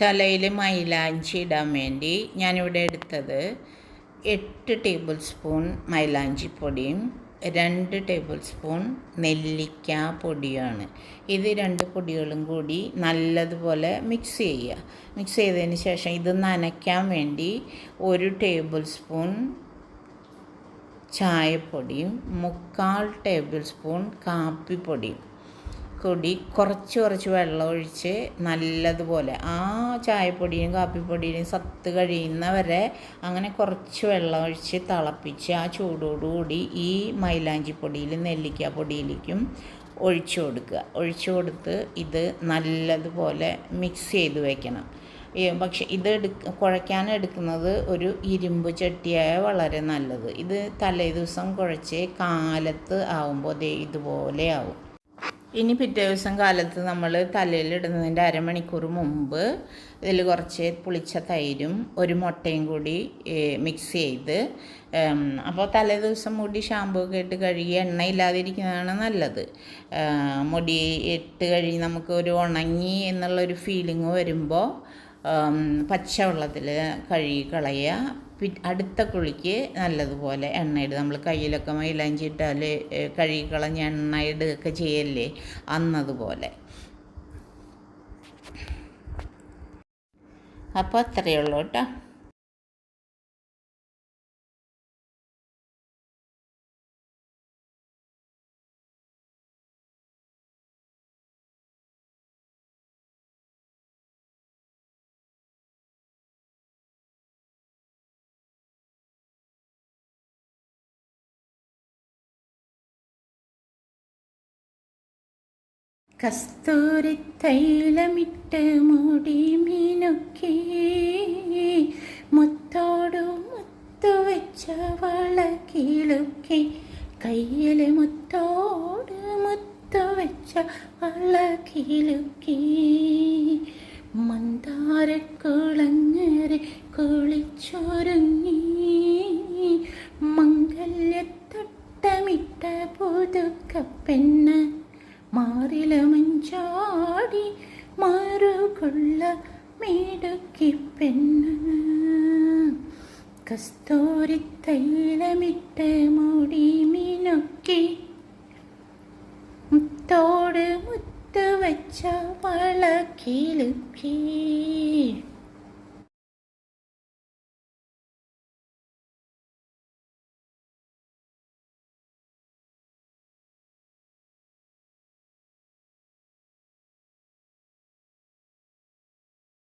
തലയിൽ മൈലാഞ്ചി ഇടാൻ വേണ്ടി ഞാനിവിടെ എടുത്തത് എട്ട് ടേബിൾ സ്പൂൺ മൈലാഞ്ചി പൊടിയും രണ്ട് ടേബിൾ സ്പൂൺ നെല്ലിക്ക പൊടിയാണ്. ഇത് രണ്ട് പൊടികളും കൂടി നല്ലതുപോലെ മിക്സ് ചെയ്യുക. മിക്സ് ചെയ്തതിന് ശേഷം ഇത് നനയ്ക്കാൻ വേണ്ടി ഒരു ടേബിൾ സ്പൂൺ ചായപ്പൊടിയും മുക്കാൽ ടേബിൾ സ്പൂൺ കാപ്പിപ്പൊടിയും കൂടി കുറച്ച് കുറച്ച് വെള്ളം ഒഴിച്ച് നല്ലതുപോലെ ആ ചായപ്പൊടിയും കാപ്പിപ്പൊടിയും സത്ത് കഴിയുന്നവരെ അങ്ങനെ കുറച്ച് വെള്ളം ഒഴിച്ച് തിളപ്പിച്ച് ആ ചൂടോടുകൂടി ഈ മൈലാഞ്ചിപ്പൊടിയിൽ നെല്ലിക്ക പൊടിയിലേക്കും ഒഴിച്ചു കൊടുക്കുക ഒഴിച്ചു കൊടുത്ത് ഇത് നല്ലതുപോലെ മിക്സ് ചെയ്ത് വയ്ക്കണം പക്ഷെ ഇത് എടുക്ക കുഴയ്ക്കാൻ എടുക്കുന്നത് ഒരു ഇരുമ്പ് ചട്ടിയായ വളരെ നല്ലത് ഇത് തലേ ദിവസം കുഴച്ച് കാലത്ത് ആവുമ്പോൾ ഇതുപോലെ ആവും ഇനി പിറ്റേ ദിവസം കാലത്ത് നമ്മൾ തലയിൽ തലയിലിടുന്നതിന്റെ അരമണിക്കൂർ മുമ്പ് ഇതിൽ കുറച്ച് പുളിച്ച തൈരും ഒരു മുട്ടയും കൂടി മിക്സ് ചെയ്ത് അപ്പോൾ തലേ ദിവസം മുടി ഷാമ്പൂ ഒക്കെ ഇട്ട് കഴുകി എണ്ണ ഇല്ലാതിരിക്കുന്നതാണ് നല്ലത് മുടി ഇട്ട് കഴുകി നമുക്ക് ഒരു ഉണങ്ങി എന്നുള്ളൊരു ഫീലിംഗ് വരുമ്പോൾ പച്ച പച്ചവെള്ളത്തിൽ കഴുകി കളയുക. അടുത്ത കുളിക്ക് നല്ലതുപോലെ എണ്ണയിടുക. നമ്മൾ കയ്യിലൊക്കെ മൈലാഞ്ചി ഇട്ടാൽ കഴുകി കളഞ്ഞ് എണ്ണ ഇടുകയൊക്കെ ചെയ്യല്ലേ? അന്നതുപോലെ. അപ്പോൾ അത്രയേ ഉള്ളൂ കേട്ടോ. കസ്തൂരി തൈലമിട്ട് മുടി മീനൊക്കെ. മുത്തോടു മുത്തു വെച്ച വളകിലൊക്കെ. കയ്യിൽ മുത്തോട് മുത്തു വെച്ച വളക്കിലൊക്കെ മന്ദാരക്കുളങ്ങരെ കുളിച്ചൊരുങ്ങി. മംഗല്യത്തൊട്ടമിട്ട പുതുക്കപ്പെണ്ണ് മാറുകൊള്ള മേടുക്കി കസ്തൂരി തൈലമിട്ട് മുടി മിനുക്കി മുത്തോട് മുത്ത് വെച്ച വളക്കിലുക്കി